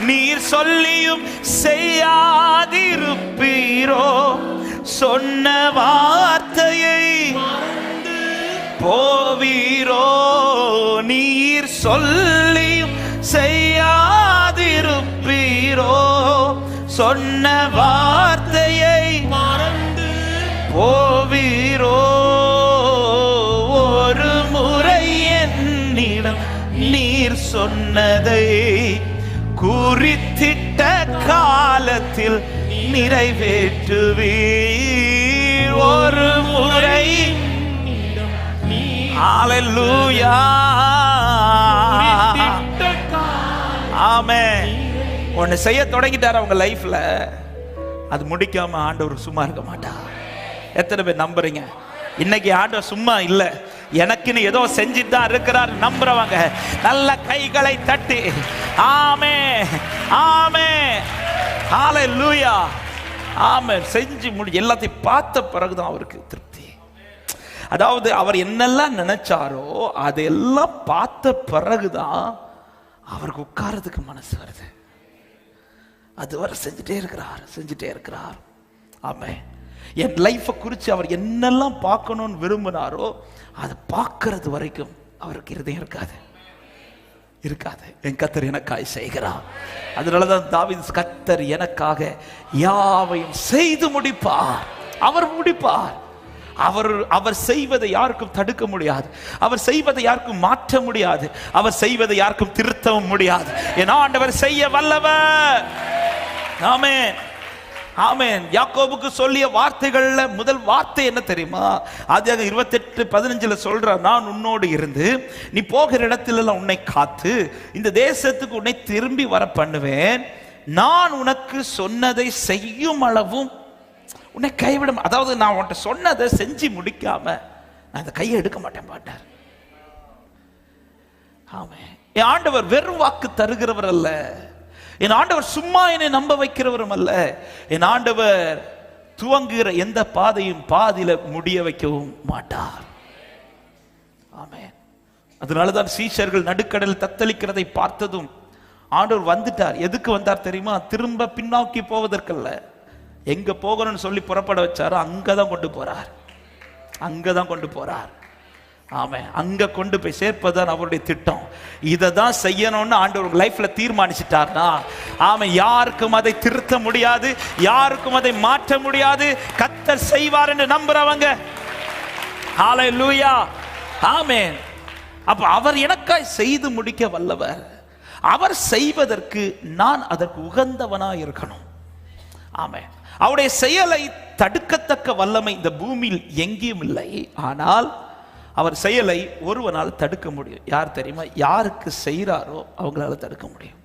நீர் சொல்லியும் செய்யாதிருப்பீரோ. சொன்ன வார்த்தையை போவீரோ. நீர் சொல்லியும் செய்யாதிருப்பீரோ. சொன்ன வார்த்தையை மறந்து போவீரோ. ஒரு முறை என்னிடம் நீர் சொன்னதை குறித்திட்ட காலத்தில் நிறைவேற்றுவீர். ஒரு முறை. ஆலல்லூயா ஆமே ஒன்னு செய்ய தொடங்கிட்டார் அவங்க லைஃப்ல. அது முடிக்காம ஆண்டவர் சும்மா இருக்க மாட்டார். எத்தனை பேர் நம்புறீங்க? இன்னைக்கு ஆண்டவர் சும்மா இல்லை. எனக்குன்னு ஏதோ செஞ்சுட்டு தான் இருக்கிறார் நம்புறவங்க. நல்ல கைகளை தட்டி. ஆமே ஆமே லூயா ஆமே செஞ்சு முடி எல்லாத்தையும் பார்த்த பிறகுதான் அவருக்கு திருப்தி. அதாவது அவர் என்னெல்லாம் நினைச்சாரோ அதெல்லாம் பார்த்த பிறகுதான் அவருக்கு உட்கார்றதுக்கு மனசு வருது. அதுவரை செஞ்சுட்டே இருக்கிறார் செஞ்சுட்டே இருக்கிறார். ஆமே என் லைஃப்பை குறித்து அவர் என்னெல்லாம் பார்க்கணும்னு விரும்பினாரோ அதை பார்க்கறது வரைக்கும் அவருக்கு இருதயம் இருக்காது. இருக்காது. என் கத்தர் எனக்காய் செய்கிறார். அதனாலதான் தாவின் கத்தர் எனக்காக யாவையும் செய்து முடிப்பார். அவர் முடிப்பார். அவர் அவர் செய்வதை யாருக்கும் தடுக்க முடியாது. அவர் செய்வதை யாருக்கும் மாற்ற முடியாது. அவர் செய்வதை யாருக்கும் திருத்தவும் முடியாது. ஏன்னா ஆண்டவர் செய்ய வல்லவர். ஆமே ஆமேன். யாக்கோபுக்கு சொல்லிய வார்த்தைகள்ல முதல் வார்த்தை என்ன தெரியுமா? ஆதியாக இருபத்தெட்டு பதினஞ்சுல சொல்ற நான் உன்னோடு இருந்து நீ போகிற இடத்திலெல்லாம் உன்னை காத்து இந்த தேசத்துக்கு உன்னை திரும்பி வர பண்ணுவேன் நான் உனக்கு சொன்னதை செய்யும் அளவும் உன்னை கைவிடும் அதாவது நான் உன்கிட்ட சொன்னதை செஞ்சு முடிக்காம நான் அந்த கையை எடுக்க மாட்டேன் பாட்டார். ஆமே ஆண்டவர் வெறும் வாக்கு தருகிறவர் அல்ல. என் ஆண்டவர் சும்மா என்னை நம்ப வைக்கிறவரும் அல்ல. என் ஆண்டவர் துவங்குகிற எந்த பாதையும் பாதியில முடிய வைக்கவும் மாட்டார். ஆமென். அதனாலதான் சீஷர்கள் நடுக்கடல் தத்தளிக்கிறதை பார்த்ததும் ஆண்டவர் வந்துட்டார். எதுக்கு வந்தார் தெரியுமா? திரும்ப பின்னோக்கி போவதற்கல்ல. எங்க போகணும்னு சொல்லி புறப்பட வச்சாரோ அங்கதான் கொண்டு போறார். அங்கதான் கொண்டு போறார். ஆமே அங்கே கொண்டு போய் சேர்ப்பதுதான் அவருடைய திட்டம். இதை தான் செய்யணும்னு ஆண்டவர் லைஃப்பில் தீர்மானிச்சிட்டார்னா ஆமே யாருக்கும் அதை திருத்த முடியாது யாருக்கும் அதை மாற்ற முடியாது. கத்தர் செய்வார் என்று நம்புறவங்க. லூயா ஆமை அப்போ அவர் எனக்காய் செய்து முடிக்க வல்லவர். அவர் செய்வதற்கு நான் அதற்கு உகந்தவனாக இருக்கணும். ஆமென் அவருடைய செயலை தடுக்கத்தக்க வல்லமை இந்த பூமியில் எங்கேயும் இல்லை. ஆனால் அவர் செயலை ஒருவனால் தடுக்க முடியும். யார் தெரியுமா? யாருக்கு செய்கிறாரோ அவங்களால தடுக்க முடியும்.